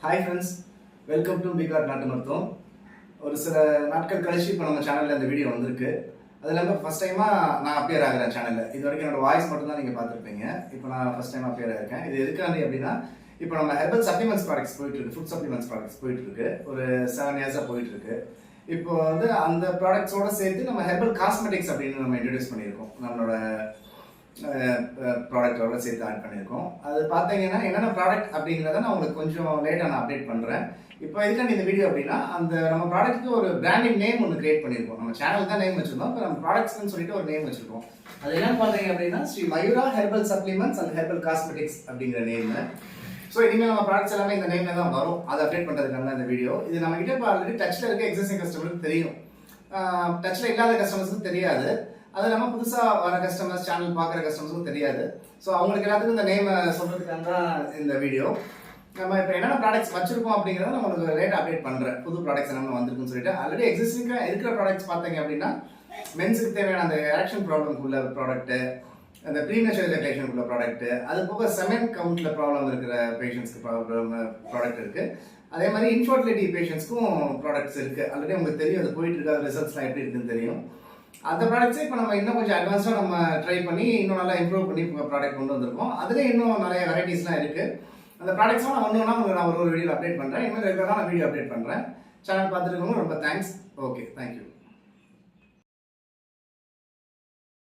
Hi friends welcome to Bihar நாட்டு மருத்துவம் ஒரு சில நாட்கள் கழிச்சு இப்போ நம்ம சேனலில் இந்த வீடியோ வந்திருக்கு. அது இல்லாமல் ஃபஸ்ட் டைமாக நான் அப்பியர் ஆகிறேன் சேனலில் இது வரைக்கும் என்னோட வாய்ஸ் மட்டும் தான் நீங்கள் பார்த்துருப்பீங்க. இப்போ நான் ஃபஸ்ட் டைம் அப்பியர் ஆயிருக்கேன் இது எதுக்காண்டி அப்படின்னா இப்போ நம்ம ஹெர்பல் சப்ளிமெண்ட்ஸ் ப்ராடக்ட்ஸ் போயிட்டு இருக்கு ஃபுட் சப்ளிமெண்ட்ஸ் ப்ராடக்ட்ஸ் போயிட்டு இருக்கு ஒரு செவன் இயர்ஸாக போயிட்டு இருக்கு இப்போ வந்து அந்த ப்ராடக்ட்ஸோட சேர்த்து நம்ம ஹெர்பல் காஸ்மெட்டிக்ஸ் அப்படின்னு நம்ம இன்ட்ரடியூஸ் பண்ணியிருக்கோம். நம்மளோட ப்ராடக்டோட சேர்த்து ஆட் பண்ணியிருக்கோம். அது பார்த்தீங்கன்னா என்னென்ன ப்ராடக்ட் அப்படிங்கிறத நான் உங்களுக்கு கொஞ்சம் லேட்டாக நான் அப்டேட் பண்ணுறேன் இப்போ எதுக்காண்டி இந்த வீடியோ அப்படின்னா அந்த நம்ம ப்ராடக்ட்டுக்கு ஒரு பிராண்டிங் நேம் ஒன்று கிரியேட் பண்ணியிருக்கோம். நம்ம சேனல் தான் நேம் வச்சிருந்தோம். இப்போ நம்ம ப்ராடக்ட்ஸ்னு சொல்லிட்டு ஒரு நேம் வச்சிருக்கோம். அது என்னன்னு பார்த்தீங்க அப்படின்னா Sri Mayura herbal supplements and herbal cosmetics அப்படிங்கிற நேம் ஸோ இனிமேல் நம்ம ப்ராடக்ட்ஸ் எல்லாமே இந்த நேம்ல தான் வரும். அதை அப்டேட் பண்ணுறதுக்கான இந்த வீடியோ இது நம்ம கிட்ட இப்போ ஆல்ரெடி டச்சில் இருக்க எக்ஸிஸ்டிங் கஸ்டமருக்கு தெரியும். டச்சில் இல்லாத கஸ்டமர்ஸுக்கு தெரியாது. அது இல்லாமல் புதுசாக வர கஸ்டமர்ஸ் சேனல் பார்க்குற கஸ்டமர்ஸும் தெரியாது. ஸோ அவங்களுக்கு எல்லாத்துக்கும் இந்த நேம் சொல்கிறதுக்காக தான் இந்த வீடியோ நம்ம இப்போ என்னென்ன ப்ராடக்ட்ஸ் வச்சிருக்கோம் அப்படிங்கிறத நம்ம உங்களுக்கு ரேட் அப்டேட் பண்ணுறேன் புது ப்ராடக்ட்ஸ் என்னென்ன வந்திருக்குன்னு சொல்லிட்டு. ஆல்ரெடி எக்ஸிஸ்டிங்காக இருக்கிற ப்ராடக்ட்ஸ் பார்த்தீங்க அப்படின்னா மென்ஸுக்கு தேவையான அந்த எரெக்ஷன் ப்ராப்ளம்க்கு உள்ள ப்ராடக்ட்டு அந்த ப்ரீமெச்சர் பேஷன் உள்ள ப்ராடக்ட்டு அது போக செமெண்ட் கவுண்ட்ல ப்ராப்ளம் இருக்கிற பேஷண்ட்ஸ்க்கு ப்ராப்ளம் ப்ராடக்ட் இருக்கு. அதே மாதிரி இன்ஃபர்டிலிட்டி பேஷண்ட்ஸ்க்கும் ப்ராடக்ட்ஸ் இருக்கு. ஆல்ரெடி உங்களுக்கு தெரியும் அது போயிட்டு இருக்க. ரிசல்ட்ஸ்லாம் எப்படி இருக்குன்னு தெரியும். அந்த ப்ராடக்ட்ஸை இப்போ நம்ம இன்னும் கொஞ்சம் அட்வான்ஸாக நம்ம ட்ரை பண்ணி இன்னும் நல்லா இம்ப்ரூவ் பண்ணி ப்ராடக்ட் கொண்டு வந்திருக்கோம். அதில் இன்னும் நிறைய வெரைட்டிஸ்லாம் இருக்குது அந்த ப்ராடக்ட்ஸ்லாம் நான் ஒன்று உங்களுக்கு நான் ஒரு ஒரு வீடியோ அப்டேட் பண்ணுறேன் இன்னும் ரெகுலராக நான் வீடியோ அப்டேட் பண்ணுறேன் சேனல் பார்த்துருக்கவங்க ரொம்ப தேங்க்ஸ் ஓகே தேங்க்யூ